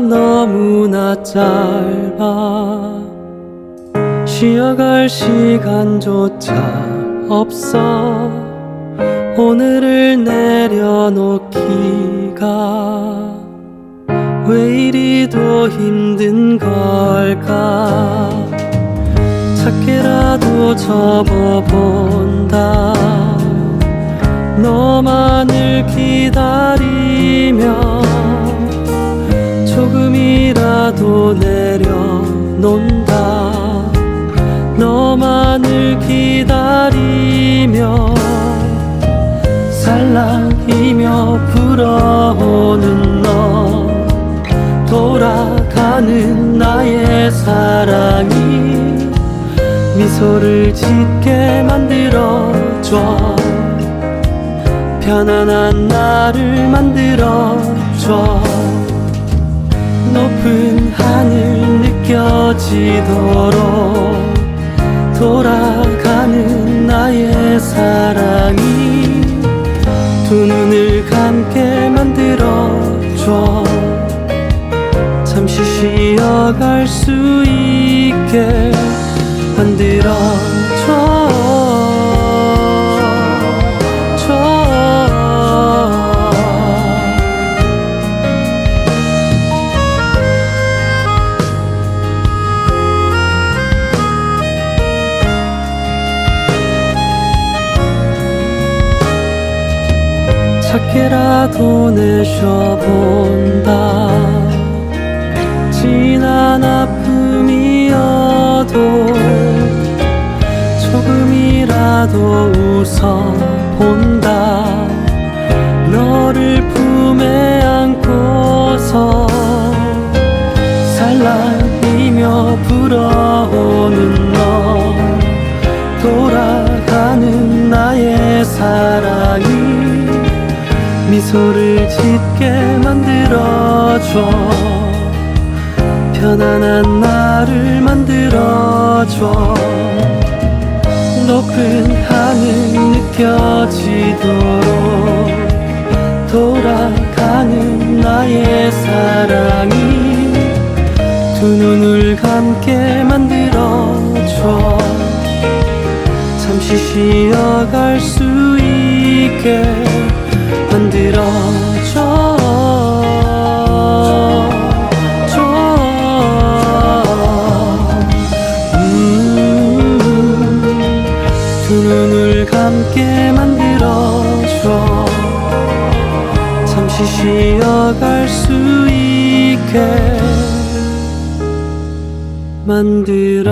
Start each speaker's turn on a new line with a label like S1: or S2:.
S1: 너무나 짧아. 쉬어갈 시간조차 없어. 오늘을 내려놓기가 왜 이리도 힘든 걸까? 작게라도 접어본다. 너만을 기다 내려놓는다. 너만을 기다리며 살랑이며 불어오는 너 돌아가는 나의 사랑이 미소를 짓게 만들어줘. 편안한 나를 만들어줘 느껴지도록 돌아가는 나의 사랑이 두 눈을 감게 만들어줘. 잠시 쉬어갈 수 있게 작게라도 내쉬어본다. 지난 아픔이어도 조금이라도 웃어본다. 너를 품에 안고서 살랑이며 불어오는 너 돌아가는 나의 사랑이 미소를 짓게 만들어줘. 편안한 나를 만들어줘. 높은 하늘 느껴지도록 돌아가는 나의 사랑이 두 눈을 감게 만들어줘. 잠시 쉬어갈 수 있게 감게 만들어줘. 잠시 쉬어갈 수 있게 만들어